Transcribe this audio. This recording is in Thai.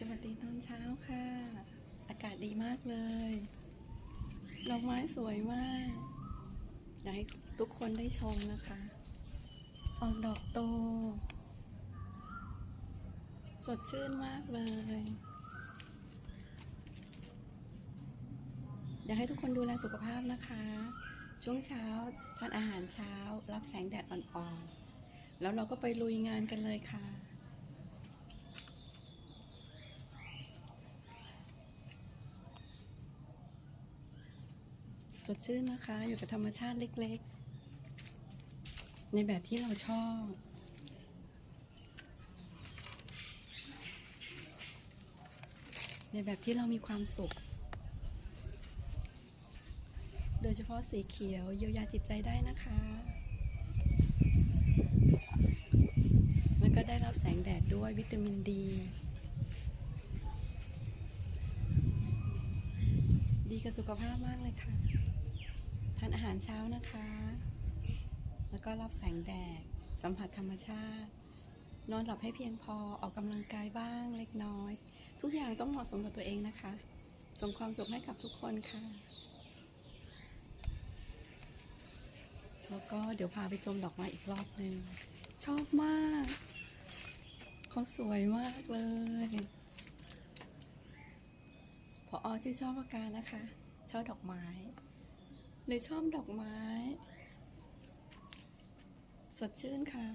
สวัสดีตอนเช้าค่ะ อากาศดีมากเลยดอกไม้สวยมากอยากให้ทุกคนได้ชมนะคะออกดอกโต สดชื่นมากเลย อยากให้ทุกคนดูแลสุขภาพนะคะ ช่วงเช้าทานอาหารเช้า รับแสงแดดอ่อนๆ แล้วเราก็ไปลุยงานกันเลยค่ะ สดชื่นนะคะ อยู่กับธรรมชาติเล็กๆ ในแบบที่เราชอบ ในแบบที่เรามีความสุข โดยเฉพาะสีเขียวเยียวยาจิตใจได้นะคะ แล้วก็ได้รับแสงแดดด้วยวิตามินดีดีกับสุขภาพมากเลยค่ะ ทานอาหารเช้านะคะ แล้วก็รับแสงแดด สัมผัสธรรมชาติ นอนหลับให้เพียงพอ ออกกำลังกายบ้างเล็กน้อย ทุกอย่างต้องเหมาะสมกับตัวเองนะคะ ส่งความสุขให้กับทุกคนค่ะ แล้วก็เดี๋ยวพาไปชมดอกไม้อีกรอบหนึ่งชอบมากเขาสวยมากเลยพออที่ชอบอาการนะคะ ชอบดอกไม้ เลยชอบดอกไม้ สดชื่นค่ะ